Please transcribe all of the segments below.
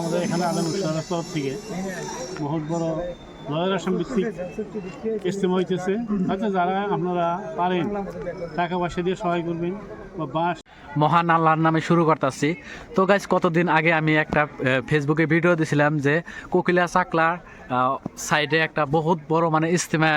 আমাদের এখানে তরফ থেকে বহুত বড় হইতেছে। হয়তো যারা আপনারা পারেন, টাকা পয়সা দিয়ে সহায় করবেন বা বাঁশ মহান আল্লাহর নামে শুরু করতেছি। তো গাইজ কতদিন আগে আমি একটা ফেসবুকে ভিডিও দিছিলাম যে কোকিলা চাকলার সাইডে একটা বহুত বড় মানে ইজতেমা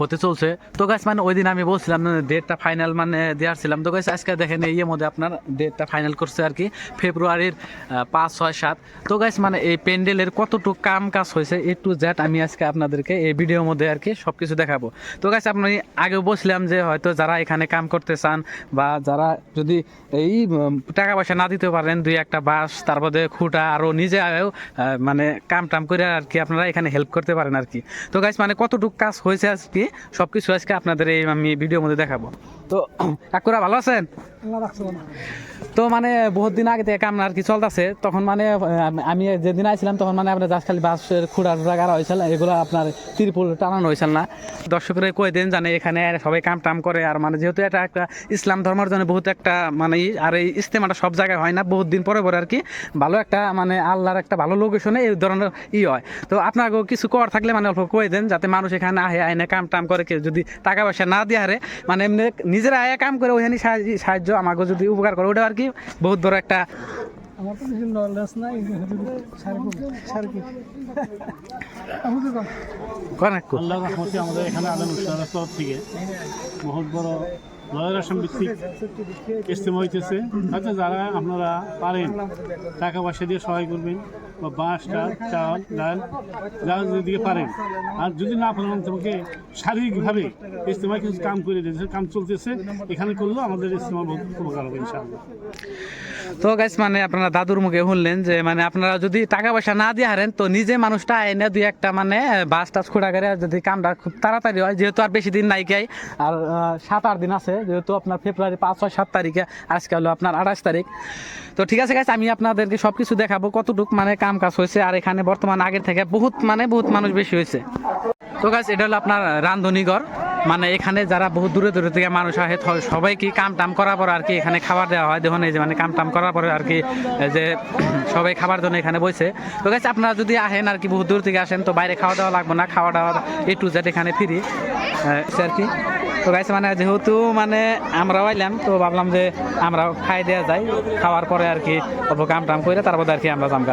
হতে চলছে। তো গাছ মানে ওই দিন আমি বলছিলাম ডেটটা ফাইনাল মানে দেওয়ার ছিলাম। তো গাছ আজকে দেখেন এই মধ্যে আপনার ডেটটা ফাইনাল করছে আর কি ফেব্রুয়ারির পাঁচ, ছয়, সাত। তো গাছ মানে এই প্যান্ডেলের কতটুকু কাম কাজ হয়েছে এ টু জ্যাট আমি আজকে আপনাদেরকে এই ভিডিওর মধ্যে আর কি সব কিছু দেখাবো। তো গাছ আপনি আগেও বলছিলাম যে হয়তো যারা এখানে কাম করতে চান বা যারা যদি এই টাকা পয়সা না দিতে পারেন, দুই একটা বাস তারপরে খুঁটা আরও নিজে মানে কাম টাম করে আর কি আপনারা এখানে হেল্প করতে পারেন আর কি। তো গাছ মানে কতটুকু কাজ হয়েছে আজকে সব কিছু আজকে আপনাদের এই আমি ভিডিওর মধ্যে দেখাবো। তো কাকুরা ভালো আছেন? তো মানে বহুত দিন আগে থেকে কাম আর কি চলতেছে? তখন মানে আমি যেদিন আইছিলাম তখন মানে আপনার জাস্ট খালি বাসের খুঁড়া টুড়া গাড়া হয়েছিল এগুলো আপনার ত্রিপুল টানানো হয়েছিল না। দর্শকরা কয়ে দিন জানে এখানে সবাই কাম টাম করে আর মানে যেহেতু এটা একটা ইসলাম ধর্মের জন্য বহুত একটা মানে ই, আর এই ইস্তেমাটা সব জায়গায় হয় না বহুত দিন পরে পরে আর কি। ভালো একটা মানে আল্লাহর একটা ভালো লোকেশনে এই ধরনের ই হয়। তো আপনাকেও কিছু কর থাকলে মানে অল্প কয়ে দেন যাতে মানুষ এখানে আহে আইনে কাম টাম করে কেউ যদি টাকা পয়সা না দিয়ে হারে মানে এমনি নিজেরা আয়া কাম করে ওইখানে সাহায্য- সাহায্য আমাকে যদি উপকার করে ওটা আর কি বহুত বড় একটা আমার তো বেশি নলেজ নাই সার সার কি? করেন একটু আল্লাহ রহমতে আমাদের এখানে তরফ থেকে বহুত বড় লয়ের আসাম ভিত্তিক ইস্তেমা হইতেছে। হয়তো যারা আপনারা পারেন টাকা পয়সা দিয়ে সহায় করবেন। বা বাঁশ চাল, ডাল যারা যেদিকে পারেন। আর যদি না পারেন, তোমাকে শারীরিকভাবে ইস্তেমা কিছু কাম করে দিয়েছে কাম চলতেছে। এখানে করলেও আমাদের ইস্তেমা বহুত উপকার হবে, ইনশাআল্লাহ। তো গাইস মানে আপনারা দাদুর মুখে শুনলেন যে মানে আপনারা যদি টাকা পয়সা না দিয়ে হারেন, তো নিজে মানুষটা এনে দুই একটা মানে বাস টাস খোঁড়া করে যদি কামটা খুব তাড়াতাড়ি হয়, যেহেতু আর বেশি দিন নাই গাই আর সাত আট দিন আছে, যেহেতু আপনার ফেব্রুয়ারি পাঁচ, ছয়, সাত তারিখে, আজকে হলো আপনার আঠাশ তারিখ। তো ঠিক আছে গাইস আমি আপনাদেরকে সব কিছু দেখাবো কতটুক মানে কাম কাজ হয়েছে আর এখানে বর্তমান আগের থেকে বহুত মানে বহুত মানুষ বেশি হয়েছে। তো গাছ এটা হলো আপনার রান্ধনীঘর। মানে এখানে যারা বহু দূরে দূরে থেকে মানুষ আসে সবাইকে কাম টাম করার পর আর কি এখানে খাবার দেওয়া হয়? দেখুন এই যে মানে কাম টাম করার পরে আর কি যে সবাই খাবার জন্য এখানে বসে। তো গাছ আপনারা যদি আসেন আর কি বহু দূর থেকে আসেন, তো বাইরে খাওয়া দাওয়া লাগবে না, খাওয়া দাওয়া এ টু জেড এখানে ফ্রি আর কি। তো গাইছে মানে যেহেতু মানে আমরাও আইলাম, তো ভাবলাম যে আমরাও খাই দেওয়া যাই খাওয়ার পরে আর কি অল্প কাম টাম করে তারপরে আর কি আমরা জামকা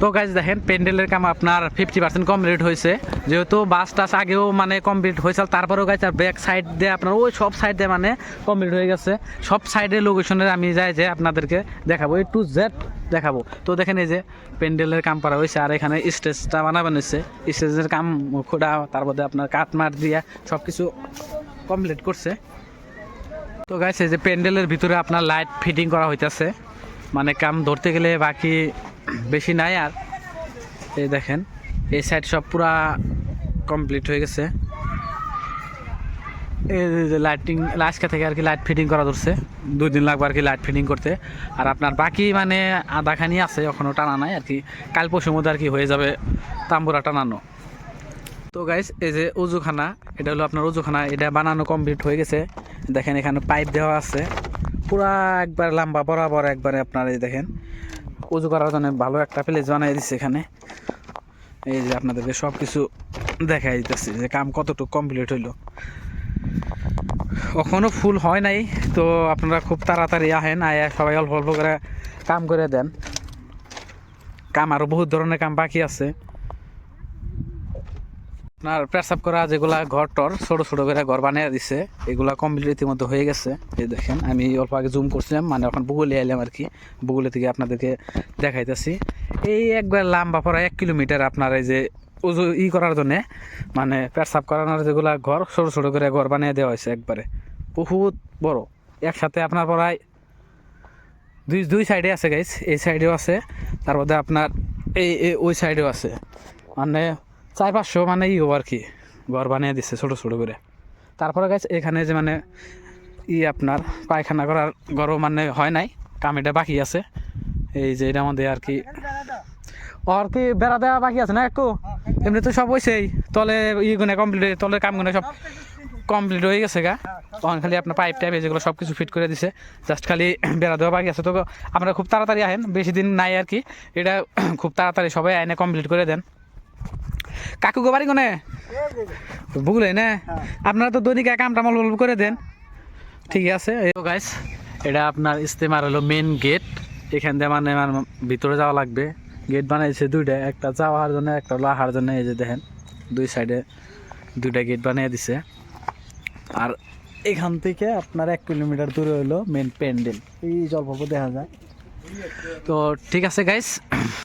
তো গাইজ দেখেন প্যান্ডেলের কাম আপনার ফিফটি পার্সেন্ট কমপ্লিট হয়েছে। যেহেতু বাস টাস আগেও মানে কমপ্লিট হয়েছিল তারপরেও গাইজ আর ব্যাক সাইড দিয়ে আপনার ওই সব সাইড মানে কমপ্লিট হয়ে গেছে। সব সাইডের লোকেশনে আমি যাই যে আপনাদেরকে দেখাবো এই টু জেড দেখাবো। তো দেখেন এই যে প্যান্ডেলের কাম করা হয়েছে, আর এখানে স্টেজটা বানাবেন হয়েছে। স্টেজের কাম খোঁড়া, তারপরে আপনার কাঠমার দিয়া সব কিছু কমপ্লিট করছে। তো এই যে প্যান্ডেলের ভিতরে আপনার লাইট ফিটিং করা হইতাছে। মানে কাম ধরতে গেলে বাকি বেশি নাই আর। এই দেখেন, এই সাইড সব পুরা কমপ্লিট হয়ে গেছে। লাইটিং আজকে থেকে আর কি লাইট ফিটিং করা ধরছে। দুই দিন লাগবে আর কি লাইট ফিটিং করতে। আর আপনার বাকি মানে আধাখানি আছে এখনও টানা নাই আর কি। কাল পরশুর মধ্যে আর কি হয়ে যাবে, তাম্বুরা টানানো। তো গাইস এই যে উজুখানা, এটা হলো আপনার উজুখানা, এটা বানানো কমপ্লিট হয়ে গেছে। দেখেন এখানে পাইপ দেওয়া আছে। পুরা একবার লম্বা, বরাবর একবারে আপনার এই দেখেন। উজু করার জন্য ভালো একটা প্লেস বানিয়ে দিচ্ছে এখানে। এই যে আপনাদেরকে সব কিছু দেখাই দিতেছি যে কাম কতটুকু কমপ্লিট হইল। কখনো ফুল হয় নাই, তো আপনারা খুব তাড়াতাড়ি আহেন, আয়া সবাই অল্প অল্প করে কাম করে দেন। কাম আরও বহুত ধরনের কাম বাকি আছে। আপনার পেশাব করা যেগুলা ঘর টর ছোটো ছোটো করে ঘর বানিয়ে দিছে, এগুলা কমপ্লিট ইতিমধ্যে হয়ে গেছে। এই দেখেন, আমি অল্প আগে জুম করছিলাম মানে এখন বুগুলে এলাম আর কি। বুগুলে থেকে আপনাদেরকে দেখাইতেছি। এই একবার লম্বা পড়া এক কিলোমিটার আপনার এই যে উজু ই করার জন্যে মানে পেশাব করানোর যেগুলা ঘর, ছোটো ছোটো করে ঘর বানিয়ে দেওয়া হয়েছে একবারে। বহুত বড়। একসাথে আপনার পড়ায় দুই দুই সাইডে আছে গাইস এই সাইডেও আছে, তার মধ্যে আপনার এই ওই সাইডেও আছে। মানে চার পাঁচশো মানে ই আর কি, ঘর বানিয়ে দিচ্ছে ছোটো ছোটো করে। তারপরে গাছ এখানে যে মানে ই আপনার পায়খানা করার ঘরও মানে হয় নাই, কাম এটা বাকি আছে। এই যে এটা আমাদের আর কি ওর কি বেড়া দেওয়া বাকি আছে না একটু? এমনি তো সব হয়েছেই তলে ই গুনে কমপ্লিট তলের কাম গুনে সব কমপ্লিট হয়ে গেছে গা। তখন খালি আপনার পাইপ টাইপ যেগুলো সব কিছু ফিট করে দিছে জাস্ট খালি বেড়া দেওয়া বাকি আছে। তো আপনারা খুব তাড়াতাড়ি আহেন, বেশি দিন নাই আর কি, এটা খুব তাড়াতাড়ি সবাই আইনে কমপ্লিট করে দেন। কাকু গো বাড়ি কোনে? বুঝলেন না? আপনারা তো দৈনিক এক আমটা মল করে দেন। ঠিক আছে গাইস এটা আপনার ইস্তেমার হলো মেন গেট এখান দিয়ে মানে আমার ভিতরে যাওয়া লাগবে। গেট বানাইছে দুইটা একটা যাওয়ার জন্য একটা হলো আহার জন্য এই যে দেখেন দুই সাইডে দুইটা গেট বানিয়ে দিছে। আর এখান থেকে আপনার এক কিলোমিটার দূরে হলো মেন প্যান্ডেল এই জলপ্রপাত দেখা যায়। তো ঠিক আছে গাইস